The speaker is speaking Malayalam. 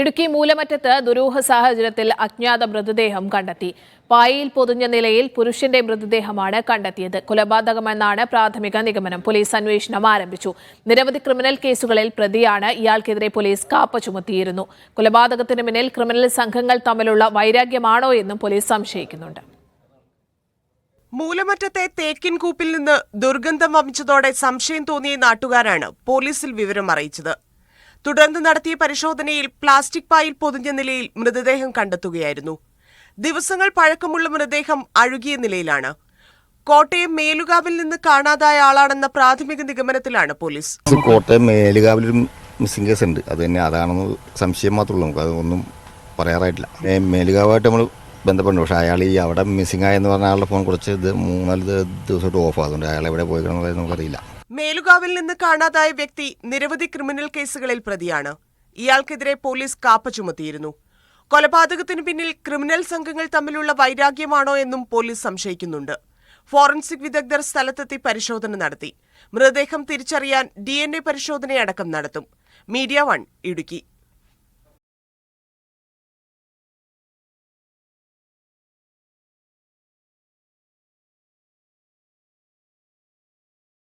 ഇടുക്കി മൂലമറ്റത്ത് ദുരൂഹ സാഹചര്യത്തിൽ അജ്ഞാത മൃതദേഹം കണ്ടെത്തി. പായയിൽ പൊതിഞ്ഞ നിലയിൽ പുരുഷന്റെ മൃതദേഹമാണ് കണ്ടെത്തിയത്. കൊലപാതകമെന്നാണ് പ്രാഥമിക നിഗമനം. പോലീസ് അന്വേഷണം ആരംഭിച്ചു. നിരവധി ക്രിമിനൽ കേസുകളിൽ പ്രതിയാണ്. ഇയാൾക്കെതിരെ പോലീസ് കാപ്പ ചുമത്തിയിരുന്നു. കൊലപാതകത്തിന് പിന്നിൽ ക്രിമിനൽ സംഘങ്ങൾ തമ്മിലുള്ള വൈരാഗ്യമാണോ എന്നും പോലീസ് സംശയിക്കുന്നുണ്ട്. മൂലമറ്റത്തെ തേക്കിൻകൂപ്പിൽ നിന്ന് ദുർഗന്ധം വമിച്ചതോടെ സംശയം തോന്നിയ നാട്ടുകാരാണ് പോലീസിൽ വിവരം അറിയിച്ചത്. തുടർന്ന് നടത്തിയ പരിശോധനയിൽ പ്ലാസ്റ്റിക് പായിൽ പൊതിഞ്ഞ നിലയിൽ മൃതദേഹം കണ്ടെത്തുകയായിരുന്നു. ദിവസങ്ങൾ പഴക്കമുള്ള മൃതദേഹം അഴുകിയ നിലയിലാണ്. കോട്ടയം മേലുകാവിൽ നിന്ന് കാണാതായ ആളാണെന്ന പ്രാഥമിക നിഗമനത്തിലാണ് പോലീസ്. കോട്ടയം മേലുകാവിൽ മിസ്സിംഗ് കേസ് ഉണ്ട് അത് തന്നെ അതാണെന്ന് സംശയം മാത്രമേ ഉള്ളൂ. നമുക്ക് അതൊന്നും പറയാറായിട്ടില്ല മേലുകാവായിട്ട് നമ്മൾ ബന്ധപ്പെട്ടു പക്ഷേ അയാൾ ഈ അവിടെ മിസ്സിംഗ് ആയെന്ന് പറഞ്ഞ ആളുടെ ഫോൺ കുറച്ച് ഇത് മൂന്നാൽ ദിവസമായിട്ട് ഓഫ് ആകുന്നുണ്ട്. അയാൾ എവിടെ പോയി നമുക്കറിയില്ല. മേലുകാവിൽ നിന്ന് കാണാതായ വ്യക്തി നിരവധി ക്രിമിനൽ കേസുകളിൽ പ്രതിയാണ്. ഇയാൾക്കെതിരെ പോലീസ് കാപ്പ ചുമത്തിയിരുന്നു. കൊലപാതകത്തിന് പിന്നിൽ ക്രിമിനൽ സംഘങ്ങൾ തമ്മിലുള്ള വൈരാഗ്യമാണോ എന്നും പോലീസ് സംശയിക്കുന്നുണ്ട്. ഫോറൻസിക് വിദഗ്ധർ സ്ഥലത്തെത്തി പരിശോധന നടത്തി. മൃതദേഹം തിരിച്ചറിയാൻ ഡി പരിശോധനയടക്കം നടത്തും. Media one Idukki.